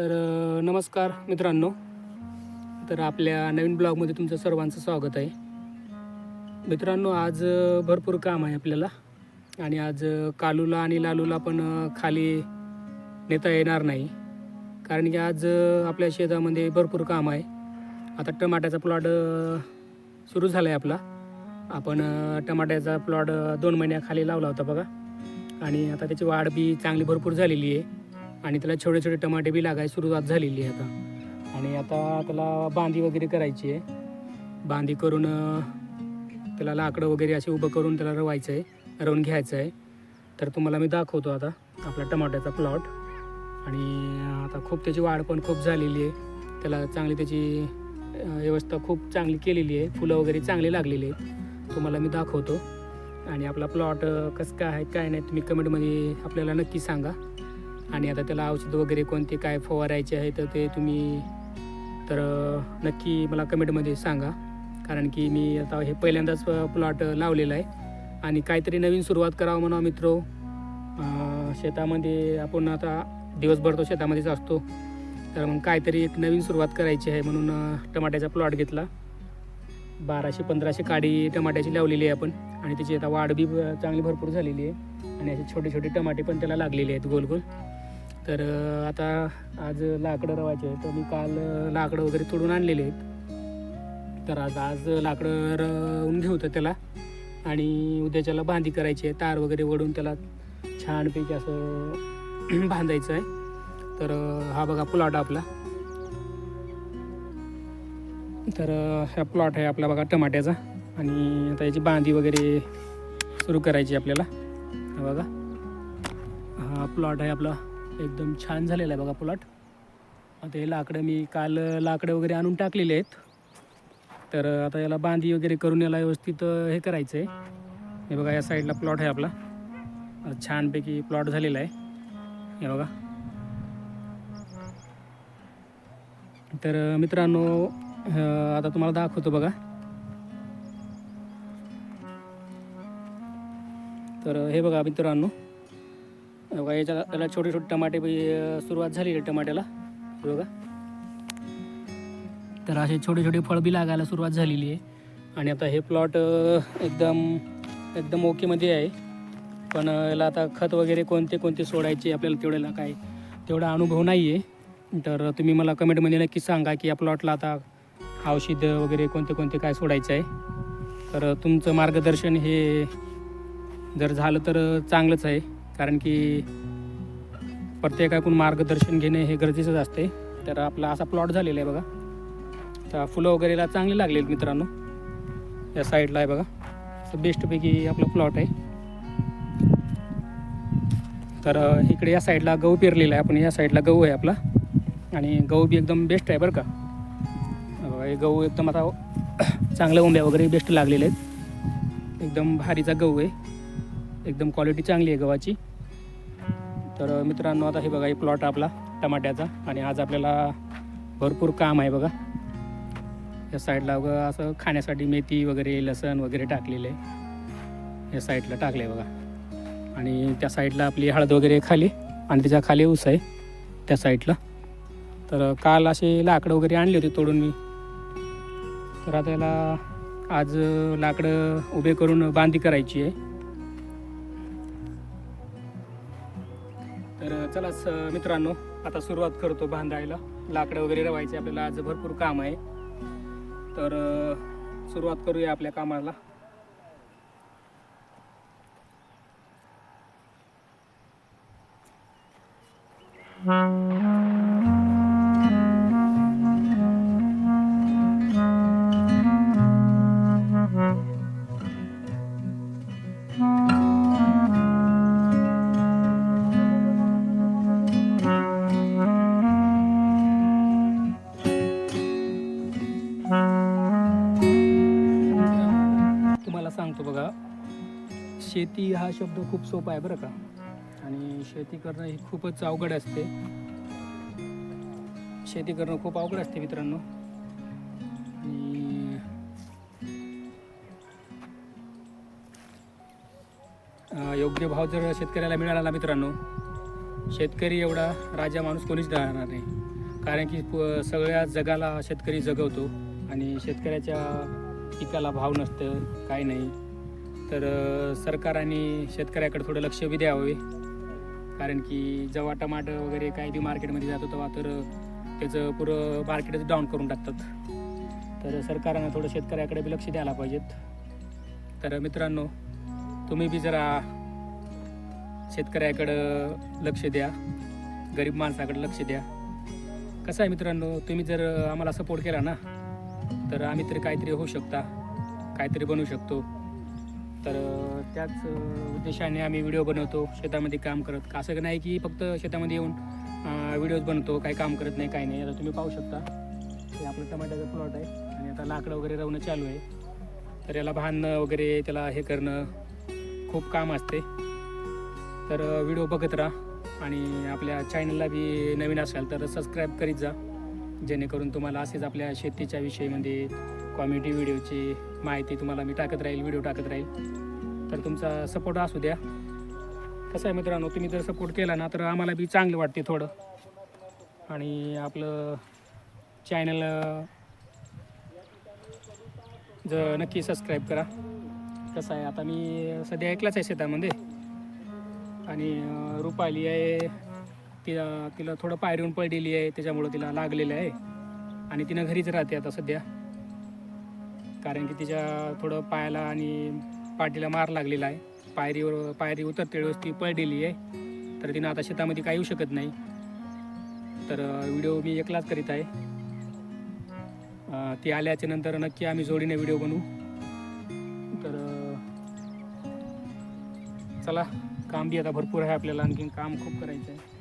तर नमस्कार मित्रांनो. तर आपल्या नवीन ब्लॉगमध्ये तुमचं सर्वांचं स्वागत आहे. मित्रांनो आज भरपूर काम आहे आपल्याला. आणि आज कालूला आणि लालूला पण खाली नेता येणार नाही. कारण की आज आपल्या शेतामध्ये भरपूर काम आहे. आता टमाट्याचा प्लॉट सुरू झाला आहे आपला. आपण टमाट्याचा प्लॉट दोन महिन्याखाली लावला होता बघा. आणि आता त्याची वाढ बी चांगली भरपूर झालेली आहे. आणि त्याला छोटे छोटे टमाटे बी लागायला सुरुवात झालेली आहे आता. आणि आता त्याला बांधी वगैरे करायची आहे. बांधी करून त्याला लाकडं वगैरे असे उभं करून त्याला रवायचं आहे रवून घ्यायचं आहे. तर तुम्हाला मी दाखवतो आता आपला टमाट्याचा प्लॉट. आणि आता खूप त्याची वाढ पण खूप झालेली आहे. त्याला चांगली त्याची व्यवस्था खूप चांगली केलेली आहे. फुलं वगैरे चांगली लागलेली आहेत. तुम्हाला मी दाखवतो. आणि आपला प्लॉट कसं काय आहे काय नाही तुम्ही कमेंटमध्ये आपल्याला नक्की सांगा. आणि आता त्याला औषध वगैरे कोणते काय फवारायचे आहे तर ते तुम्ही तर नक्की मला कमेंटमध्ये सांगा. कारण की मी आता हे पहिल्यांदाच प्लॉट लावलेला आहे. आणि काहीतरी नवीन सुरुवात करावं म्हणा मित्रो. शेतामध्ये आपण आता दिवसभर तो शेतामध्येच असतो. तर मग काहीतरी एक नवीन सुरुवात करायची आहे म्हणून टमाट्याचा प्लॉट घेतला. बाराशे पंधराशे काडी टमाट्याची लावलेली आहे आपण. आणि त्याची आता वाढ बी चांगली भरपूर झालेली आहे. आणि असे छोटे छोटे टमाटे पण त्याला लागलेले आहेत गोल गोल तर आता आज लाकडं रवायचे आहे तर मी काल लाकडं वगैरे तोडून आणलेले आहेत. तर आज आज लाकडं रवून घेऊ तर त्याला. आणि उद्याच्याला बांधी करायची आहे. तार वगैरे वडून त्याला छानपैकी असं बांधायचं आहे. तर हा बघा प्लॉट आपला. तर हा प्लॉट आहे आपला बघा टमाट्याचा. आणि आता याची बांधी वगैरे सुरू करायची आपल्याला. हा बघा. हा प्लॉट आहे आपला. एकदम छान झालेला आहे बघा प्लॉट. आता हे लाकडं मी काल लाकडं वगैरे आणून टाकलेले आहेत. तर आता याला बांधी वगैरे करून याला व्यवस्थित हे करायचं आहे हे बघा या साईडला प्लॉट आहे आपला. छानपैकी प्लॉट झालेला आहे. हे बघा. तर मित्रांनो आता तुम्हाला दाखवतो बघा. तर हे बघा मित्रांनो. बघा याच्याला त्याला छोटे छोटे टमाटे बी सुरुवात झाली आहे टमाट्याला. बघा. तर असे छोटे छोटे फळ बी लागायला सुरुवात झालेली आहे. आणि आता हे प्लॉट एकदम एकदम ओकेमध्ये आहे. पण याला आता खत वगैरे कोणते कोणते सोडायचे आपल्याला तेवढ्याला काय तेवढा अनुभव नाही आहे तर तुम्ही मला कमेंटमध्ये नक्की सांगा की या प्लॉटला आता औषध वगैरे कोणते कोणते काय सोडायचं आहे. तर तुमचं मार्गदर्शन हे जर झालं तर चांगलंच आहे. कारण की प्रत्येकाकडून मार्गदर्शन घेणे हे गरजेचंच असते. तर आपला असा प्लॉट झालेला आहे बघा. तर फुलं वगैरेला चांगले लागलेली मित्रांनो. या साईडला आहे बघा. असं बेस्टपैकी आपला प्लॉट आहे. तर इकडे या साईडला गहू पेरलेला आहे. आपण या साईडला गहू आहे आपला. आणि गहू बी एकदम बेस्ट आहे बरं का. हे गहू एकदम आता चांगल्या उंब्या वगैरे बेस्ट लागलेले आहेत. एकदम भारीचा गहू आहे. एकदम क्वालिटी चांगली आहे गव्हाची. तर मित्रांनो आता हे बघा हे प्लॉट आपला टमाट्याचा. आणि आज आपल्याला भरपूर काम आहे बघा. या साईडला बघा असं खाण्यासाठी मेथी वगैरे लसण वगैरे टाकलेलं. आहे या साईडला टाकलं आहे बघा. आणि त्या साईडला आपली हळद वगैरे खाली आणि त्याच्याखाली ऊस आहे त्या साईडला तर काल असे लाकडं वगैरे आणले होते तोडून मी. तर आता याला आज लाकडं उभे करून बांधी करायची आहे. चला मित्रांनो आता सुरुवात करतो बांधायला लाकडं वगैरे रवायचे आपल्याला आज भरपूर काम आहे. तर सुरुवात करूया आपल्या कामाला. तुम्हाला सांगतो बघा शेती हा शब्द खूप सोपा आहे बरं का. आणि शेती करणं ही खूपच अवघड असते. शेती करणं खूप अवघड असते मित्रांनो. आणि योग्य भाव जर शेतकऱ्याला मिळाला ना मित्रांनो शेतकरी एवढा राजा माणूस कोणीच राहणार नाही. कारण की सगळ्या जगाला शेतकरी जगवतो. आणि शेतकऱ्याच्या पिकाला भाव नसतं काही नाही. तर सरकार आणि शेतकऱ्याकडे थोडं लक्ष बी द्यावे. कारण की जेव्हा टमाटर वगैरे काही बी मार्केटमध्ये जातो तेव्हा तर त्याचं पुरं मार्केटच डाऊन करून टाकतात. तर सरकारनं थोडं शेतकऱ्याकडे बी लक्ष द्यायला पाहिजेत. तर मित्रांनो तुम्ही बी जरा शेतकऱ्याकडं लक्ष द्या. गरीब माणसाकडं लक्ष द्या. कसं आहे मित्रांनो तुम्ही जर आम्हाला सपोर्ट केला ना तर आम्ही तरी काहीतरी होऊ शकता काहीतरी बनवू शकतो. तर त्याच उद्देशाने आम्ही व्हिडिओ बनवतो शेतामध्ये काम करत. असं नाही की फक्त शेतामध्ये येऊन व्हिडिओज बनवतो काही काम करत नाही काही नाही. आता तुम्ही पाहू शकता. हे आपलं टमाट्याचा प्लॉट आहे. आणि आता लाकडं वगैरे रवणं चालू आहे. तर याला बांधणं वगैरे त्याला हे करणं खूप काम असते. तर व्हिडिओ बघत राहा. आणि आपल्या चॅनलला बी नवीन असाल तर सबस्क्राईब करीत जा. जेणेकरून तुम्हाला असेच आपल्या शेतीच्या विषयीमध्ये कॉमेडी व्हिडिओची माहिती तुम्हाला मी टाकत राहील व्हिडिओ टाकत राहील. तर तुमचा सपोर्ट असू द्या. कसं आहे मित्रांनो तुम्ही जर सपोर्ट केला ना तर आम्हाला बी चांगलं वाटते थोडं. आणि आपलं चॅनल जर नक्की सबस्क्राईब करा. कसं आहे आता मी सध्या ऐकलाच आहे शेतामध्ये. आणि रुपाली आहे तिला तिला थोडं पायरून पडलेली आहे त्याच्यामुळं तिला लागलेलं आहे. आणि तिनं घरीच राहते आता सध्या. कारण की तिच्या थोडं पायाला आणि पाठीला मार लागलेला आहे. पायरीवर पायरी उतरते वेळेस ती पडलेली आहे. तर तिनं आता शेतामध्ये काही येऊ शकत नाही. तर व्हिडिओ मी एकलाच करीत आहे. ती आल्याच्यानंतर नक्की आम्ही जोडीने व्हिडिओ बनवू. तर चला काम बी आता भरपूर आहे आपल्याला. आणखीन काम खूप करायचं आहे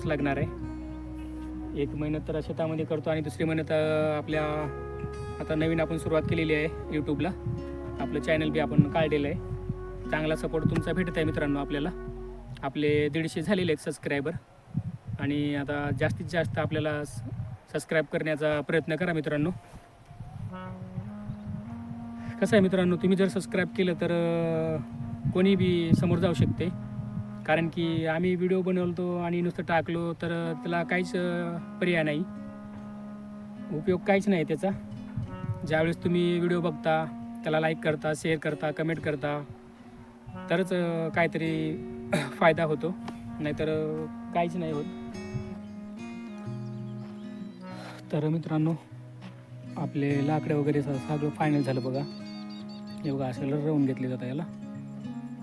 करावंच लागणार आहे. एक महिन्यात तर शेतामध्ये करतो आणि दुसरी महिन्यात आपल्या आता नवीन आपण सुरुवात केलेली आहे यूट्यूबला आपलं चॅनल बी आपण काढलेलं आहे. चांगला सपोर्ट तुमचा भेटत आहे मित्रांनो आपल्याला. आपले दीडशे झालेले आहेत सबस्क्रायबर आणि आता जास्तीत जास्त आपल्याला सबस्क्राईब करण्याचा प्रयत्न करा मित्रांनो. कसं आहे मित्रांनो तुम्ही जर सबस्क्राईब केलं तर कोणी बी समोर जाऊ शकते. कारण की आम्ही व्हिडिओ बनवतो आणि नुसतं टाकलो तर त्याला काहीच पर्याय नाही. उपयोग काहीच नाही त्याचा. ज्यावेळेस तुम्ही व्हिडिओ बघता त्याला लाईक करता शेअर करता कमेंट करता तरच काहीतरी फायदा होतो. नाहीतर काहीच नाही होत. तर मित्रांनो आपले लाकडे वगैरे स- सगळं फायनल झालं बघा. हे बघा असं राहून घेतले जातं याला.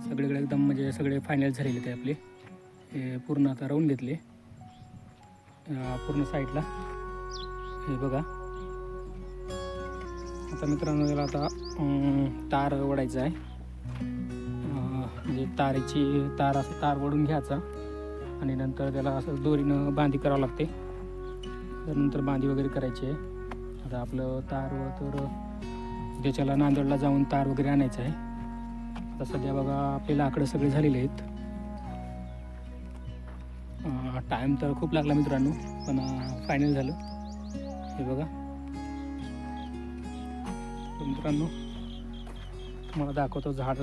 सगळीकडे एकदम म्हणजे सगळे फायनल झालेले ते आपले. हे पूर्ण आता राहून घेतले. पूर्ण साईडला हे बघा. आता मित्रांनो याला आता तार ओढायचं आहे. म्हणजे तारेची तार असं तार ओढून घ्यायचा. आणि नंतर त्याला असं दोरीनं बांधी करावं लागते. त्यानंतर बांधी वगैरे करायची. आहे आता आपलं तार तर त्याच्याला नांदेडला जाऊन तार वगैरे आणायचं आहे. आता सध्या बघा आपले लाकडं सगळे झालेले आहेत. टाईम तर खूप लागला मित्रांनो पण फायनल झालं. हे बघा. मित्रांनो तुम्हाला दाखवतो झाड.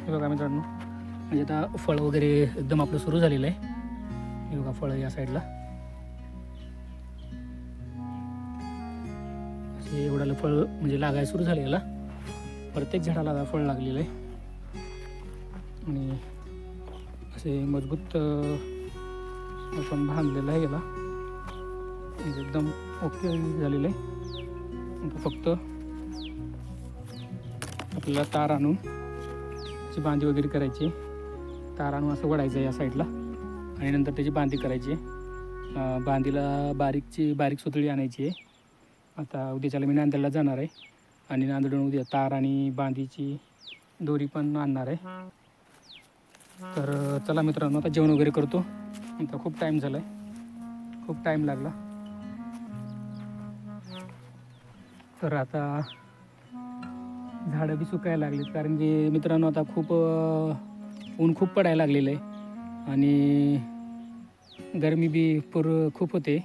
हे बघा मित्रांनो म्हणजे आता फळ वगैरे एकदम आपलं सुरू झालेलं आहे. हे बघा फळं या साईडला एवढ्याला फळ म्हणजे लागायला सुरू झाले याला प्रत्येक झाडाला आता फळ लागलेलं आहे. आणि असे मजबूत आपण बांधलेलं आहे याला. एकदम ओके झालेलं आहे. फक्त आपल्याला तार आणून त्याची बांधी वगैरे करायची तार आणून असं वडायचं आहे या साईडला. आणि नंतर त्याची बांधी करायची आहे. बांधीला बारीकची बारीक सुतळी आणायची आहे. आता उद्याच्याला मी नांदेडला जाणार आहे. आणि नांदेडून उद्या तार आणि बांधीची दोरी पण आणणार आहे. तर चला मित्रांनो आता जेवण वगैरे करतो. आता खूप टाईम झाला आहे खूप टाईम लागला. तर आता झाडं बी सुकायला लागलीत. कारण की मित्रांनो आता खूप ऊन खूप पडायला लागलेलं आहे. आणि गरमी बी पूर खूप होते.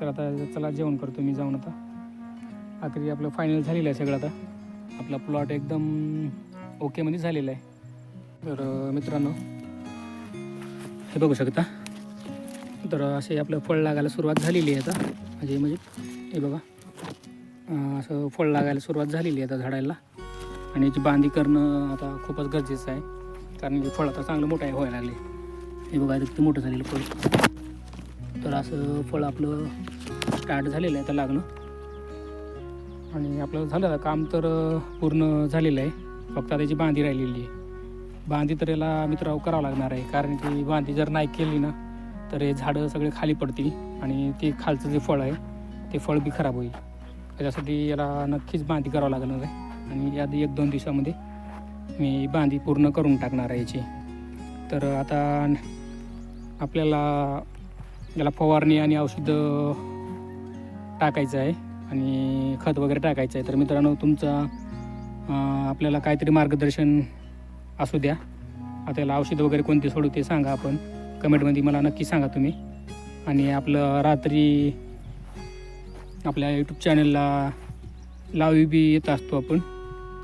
तर आता चला जेवण करतो मी जाऊन आता. आखरी आपलं फायनल झालेलं आहे सगळं आता. आपला प्लॉट एकदम ओकेमध्ये झालेला आहे. तर मित्रांनो हे बघू शकता. तर असे आपलं फळ लागायला सुरुवात झालेली आहे आता. म्हणजे म्हणजे हे बघा. असं फळ लागायला सुरुवात झालेली आहे आता झाडाला आणि याची बांधी करणं आता खूपच गरजेचं आहे. कारण की फळ आता चांगलं मोठं आहे व्हायला लागले. हे बघा इथं किती मोठं झालेलं फळ. तर असं फळ आपलं स्टार्ट झालेलं आहे आता लागणं. आणि आपलं झालं आता काम तर पूर्ण झालेलं आहे. फक्त आता त्याची बांधी राहिलेली आहे. बांधी तर याला मित्राव करावं लागणार आहे. कारण की बांधी जर नाही केली ना तर हे झाडं सगळे खाली पडतील आणि ते खालचं जे फळ आहे ते फळ बी खराब होईल. त्याच्यासाठी याला नक्कीच बांधी करावं लागणार आहे. आणि या एक दोन दिवसामध्ये मी बांधी पूर्ण करून टाकणार आहे याची. तर आता आपल्याला याला फवारणी आणि औषधं टाकायचं आहे. आणि खत वगैरे टाकायचं आहे. तर मित्रांनो तुमचा आपल्याला काहीतरी मार्गदर्शन असू द्या. आता याला औषधं वगैरे कोणते सोडू ते सांगा आपण. कमेंटमध्ये मला नक्की सांगा तुम्ही. आणि आपलं रात्री आपल्या यूट्यूब चॅनलला लावी बी येत असतो आपण.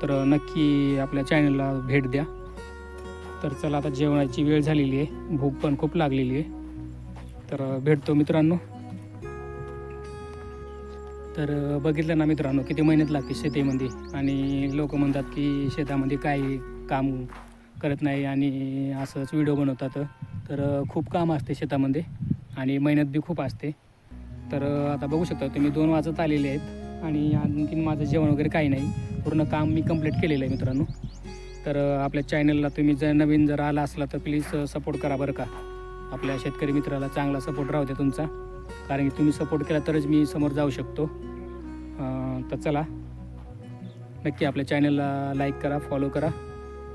तर नक्की आपल्या चॅनलला भेट द्या. तर चला आता जेवणाची वेळ झालेली आहे. भूक पण खूप लागलेली आहे. तर भेटतो मित्रांनो. तर बघितलं ना मित्रांनो किती मेहनत लागते शेतीमध्ये. आणि लोक म्हणतात की शेतामध्ये काही काम करत नाही आणि असंच व्हिडिओ बनवतात. तर खूप काम असते शेतामध्ये आणि मेहनत बी खूप असते. तर आता बघू शकता तुम्ही दोन वाजत आलेले आहेत आणि आणखीन माझं जेवण वगैरे काही नाही. पूर्ण काम मी कंप्लीट केलेलं आहे मित्रांनो. तर आपल्या चॅनलला तुम्ही जर नवीन जर आला असला तर प्लीज सपोर्ट करा बरं का. आपल्या शेतकरी मित्राला चांगला सपोर्ट राहू द्या तुमचा. कारण की तुम्ही सपोर्ट केला तरच मी समोर जाऊ शकतो. तर चला नक्की आपल्या चॅनलला लाईक करा फॉलो करा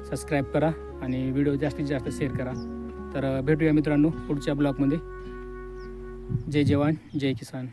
सबस्क्राईब करा आणि व्हिडिओ जास्तीत जास्त शेअर करा. तर भेटूया मित्रांनो पुढच्या ब्लॉगमध्ये जय जवान जय किसान.